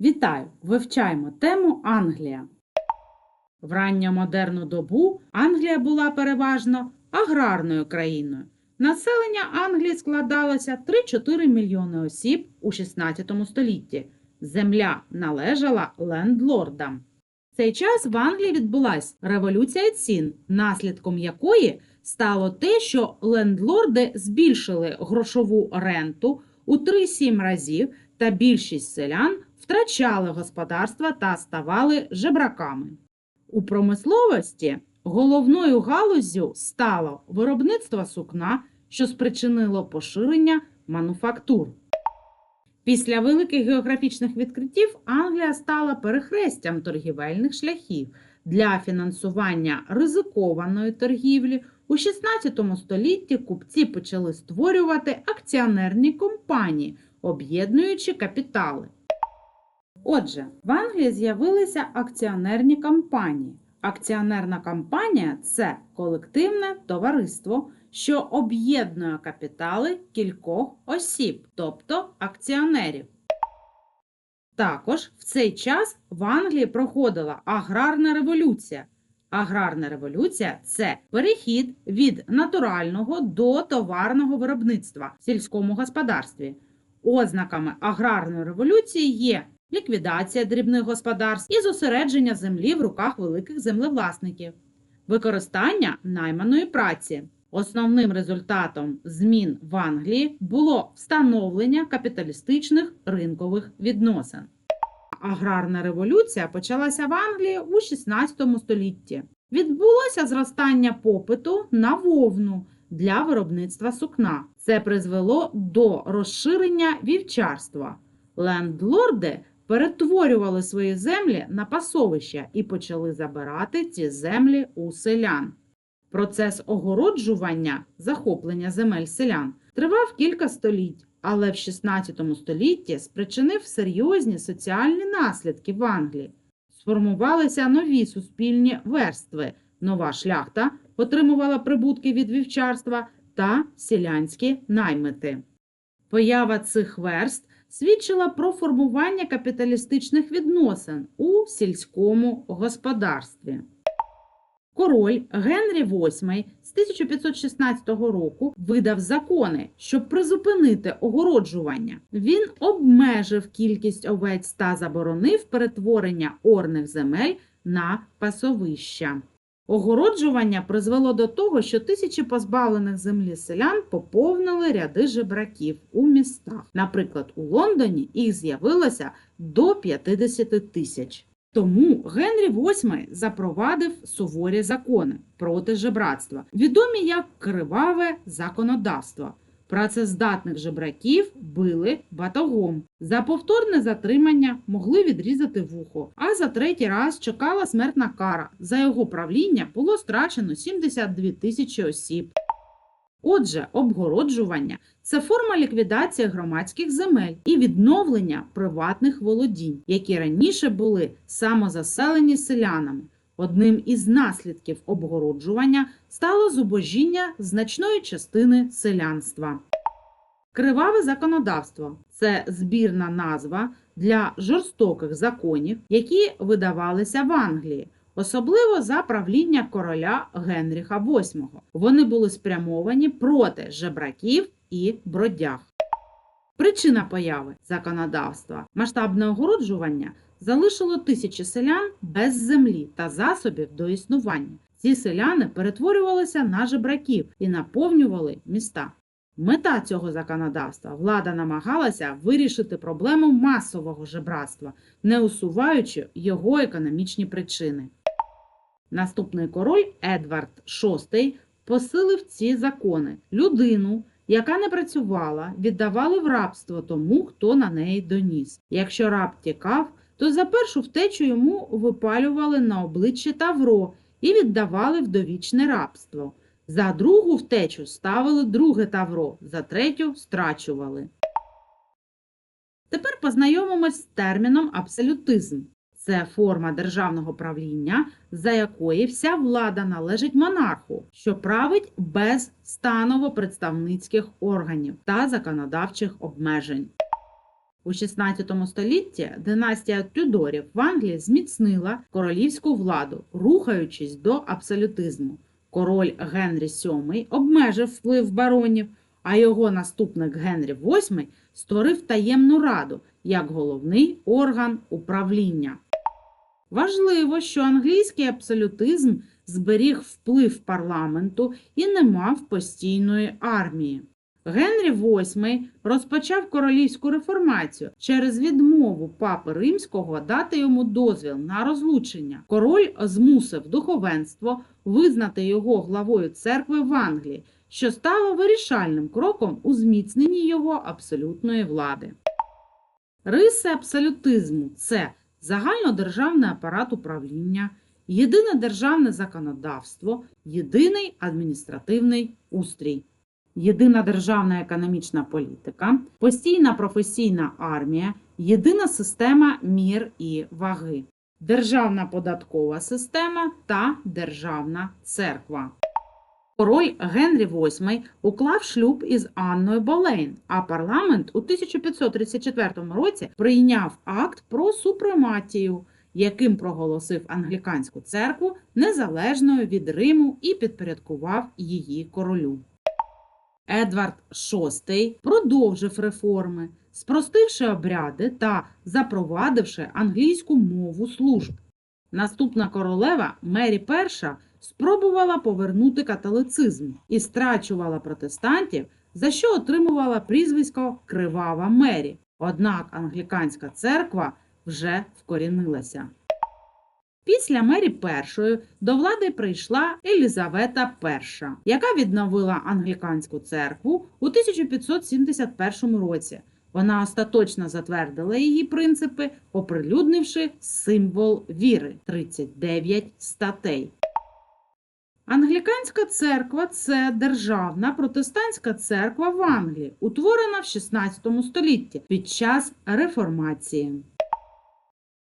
Вітаю! Вивчаємо тему Англія. В ранньомодерну добу Англія була переважно аграрною країною. Населення Англії складалося 3-4 мільйони осіб у 16 столітті. Земля належала лендлордам. В цей час в Англії відбулася революція цін, наслідком якої стало те, що лендлорди збільшили грошову ренту у 3-7 разів та більшість селян втрачали господарства та ставали жебраками. У промисловості головною галуззю стало виробництво сукна, що спричинило поширення мануфактур. Після великих географічних відкриттів Англія стала перехрестям торгівельних шляхів для фінансування ризикованої торгівлі. У 16 столітті купці почали створювати акціонерні компанії, об'єднуючи капітали. Отже, в Англії з'явилися акціонерні компанії. Акціонерна компанія це колективне товариство, що об'єднує капітали кількох осіб, тобто акціонерів. Також в цей час в Англії проходила аграрна революція. Аграрна революція це перехід від натурального до товарного виробництва в сільському господарстві. Ознаками аграрної революції є ліквідація дрібних господарств і зосередження землі в руках великих землевласників, використання найманої праці. Основним результатом змін в Англії було встановлення капіталістичних ринкових відносин. Аграрна революція почалася в Англії у 16 столітті. Відбулося зростання попиту на вовну для виробництва сукна. Це призвело до розширення вівчарства. Лендлорди перетворювали свої землі на пасовища і почали забирати ці землі у селян. Процес огороджування, захоплення земель селян тривав кілька століть, але в 16 столітті спричинив серйозні соціальні наслідки в Англії. Сформувалися нові суспільні верстви. Нова шляхта отримувала прибутки від вівчарства та селянські наймити. Поява цих верст свідчила про формування капіталістичних відносин у сільському господарстві. Король Генрі VIII з 1516 року видав закони, щоб призупинити огороджування. Він обмежив кількість овець та заборонив перетворення орних земель на пасовища. Огороджування призвело до того, що тисячі позбавлених землі селян поповнили ряди жебраків у містах. Наприклад, у Лондоні їх з'явилося до 50 тисяч. Тому Генрі VIII запровадив суворі закони проти жебратства, відомі як криваве законодавство. Працездатних жебраків били батогом. За повторне затримання могли відрізати вухо, а за третій раз чекала смертна кара. За його правління було страчено 72 тисячі осіб. Отже, обгороджування це форма ліквідації громадських земель і відновлення приватних володінь, які раніше були самозаселені селянами. Одним із наслідків обгороджування стало зубожіння значної частини селянства. Криваве законодавство це збірна назва для жорстоких законів, які видавалися в Англії, особливо за правління короля Генріха VIII. Вони були спрямовані проти жебраків і бродяг. Причина появи законодавства масштабне огороджування залишило тисячі селян без землі та засобів до існування. Ці селяни перетворювалися на жебраків і наповнювали міста. Мета цього законодавства влада намагалася вирішити проблему масового жебратства, не усуваючи його економічні причини. Наступний король Едвард VI посилив ці закони. Людину, яка не працювала, віддавали в рабство тому, хто на неї доніс. Якщо раб тікав, то за першу втечу йому випалювали на обличчя тавро і віддавали в довічне рабство. За другу втечу ставили друге тавро, за третю страчували. Тепер познайомимось з терміном абсолютизм. Це форма державного правління, за якої вся влада належить монарху, що править без станово-представницьких органів та законодавчих обмежень. У 16 столітті династія Тюдорів в Англії зміцнила королівську владу, рухаючись до абсолютизму. Король Генрі VII обмежив вплив баронів, а його наступник Генрі VIII створив таємну раду як головний орган управління. Важливо, що англійський абсолютизм зберіг вплив парламенту і не мав постійної армії. Генрі VIII розпочав королівську реформацію через відмову папи римського дати йому дозвіл на розлучення. Король змусив духовенство визнати його главою церкви в Англії, що стало вирішальним кроком у зміцненні його абсолютної влади. Риси абсолютизму це загальнодержавний апарат управління, єдине державне законодавство, єдиний адміністративний устрій, єдина державна економічна політика, постійна професійна армія, єдина система мір і ваги, державна податкова система та державна церква. Король Генрі VIII уклав шлюб із Анною Болейн, а парламент у 1534 році прийняв акт про супрематію, яким проголосив англіканську церкву незалежною від Риму і підпорядкував її королю. Едвард VI продовжив реформи, спростивши обряди та запровадивши англійську мову служб. Наступна королева Мері І спробувала повернути католицизм і страчувала протестантів, за що отримувала прізвисько Кривава Мері. Однак англіканська церква вже вкорінилася. Після Мері І до влади прийшла Елізавета І, яка відновила англіканську церкву у 1571 році. Вона остаточно затвердила її принципи, оприлюднивши символ віри 39 статей. Англіканська церква це державна протестантська церква в Англії, утворена в 16 столітті під час реформації.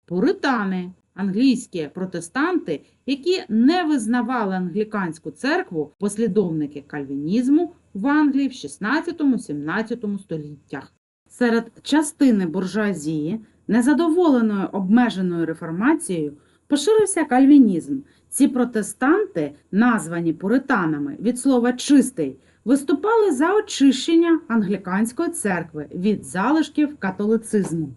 Пуритани англійські протестанти, які не визнавали англіканську церкву, послідовники кальвінізму в Англії в 16-17 століттях. Серед частини буржуазії, незадоволеної обмеженою реформацією, поширився кальвінізм. Ці протестанти, названі пуританами від слова чистий, виступали за очищення англіканської церкви від залишків католицизму.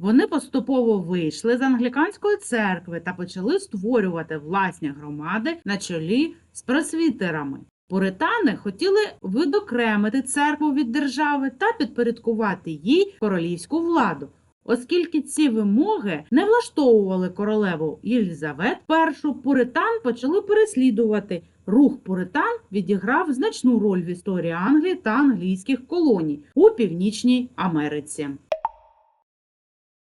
Вони поступово вийшли з англіканської церкви та почали створювати власні громади на чолі з пресвітерами. Пуритани хотіли видокремити церкву від держави та підпорядкувати їй королівську владу. Оскільки ці вимоги не влаштовували королеву Єлізавет І, пуритан почали переслідувати. Рух пуритан відіграв значну роль в історії Англії та англійських колоній у Північній Америці.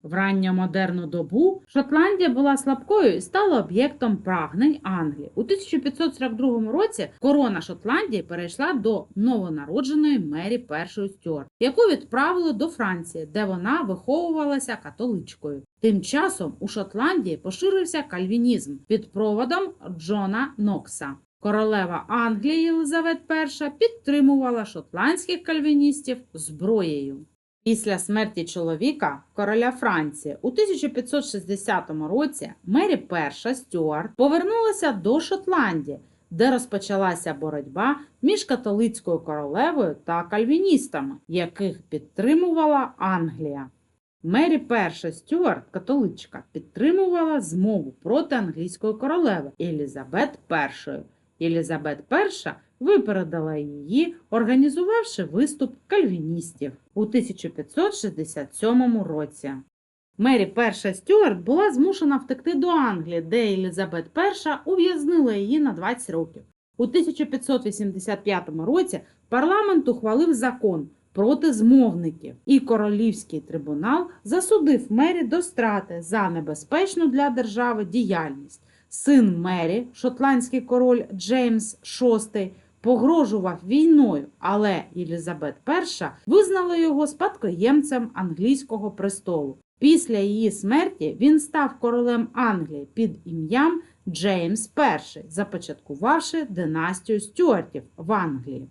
В ранньомодерну добу Шотландія була слабкою і стала об'єктом прагнень Англії. У 1542 році корона Шотландії перейшла до новонародженої Мері І Стюарт, яку відправили до Франції, де вона виховувалася католичкою. Тим часом у Шотландії поширився кальвінізм під проводом Джона Нокса. Королева Англії Єлизавет І підтримувала шотландських кальвіністів зброєю. Після смерті чоловіка, короля Франції, у 1560 році Мері І Стюарт повернулася до Шотландії, де розпочалася боротьба між католицькою королевою та кальвіністами, яких підтримувала Англія. Мері І Стюарт, католичка, підтримувала змову проти англійської королеви Елізабет І. Єлізабет І випередила її, організувавши виступ кальвіністів у 1567 році. Мері І Стюарт була змушена втекти до Англії, де Єлізабет І ув'язнила її на 20 років. У 1585 році парламент ухвалив закон проти змовників, і королівський трибунал засудив Мері до страти за небезпечну для держави діяльність. Син Мері, шотландський король Джеймс VI, погрожував війною, але Єлізабет І визнала його спадкоємцем англійського престолу. Після її смерті він став королем Англії під ім'ям Джеймс І, започаткувавши династію Стюартів в Англії.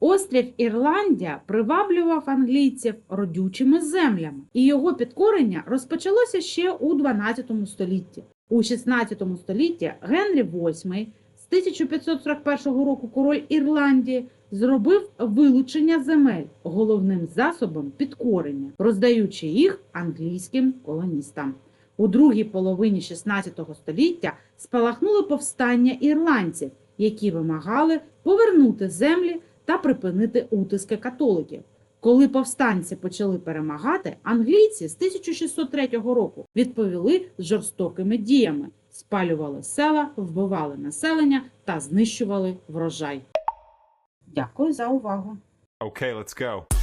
Острів Ірландія приваблював англійців родючими землями, і його підкорення розпочалося ще у 12 столітті. У 16 столітті Генрі VIII 1541 року король Ірландії зробив вилучення земель головним засобом підкорення, роздаючи їх англійським колоністам. У другій половині 16 століття спалахнуло повстання ірландців, які вимагали повернути землі та припинити утиски католиків. Коли повстанці почали перемагати, англійці з 1603 року відповіли жорстокими діями, спалювали села, вбивали населення та знищували врожай. Дякую за увагу. Okay, let's go.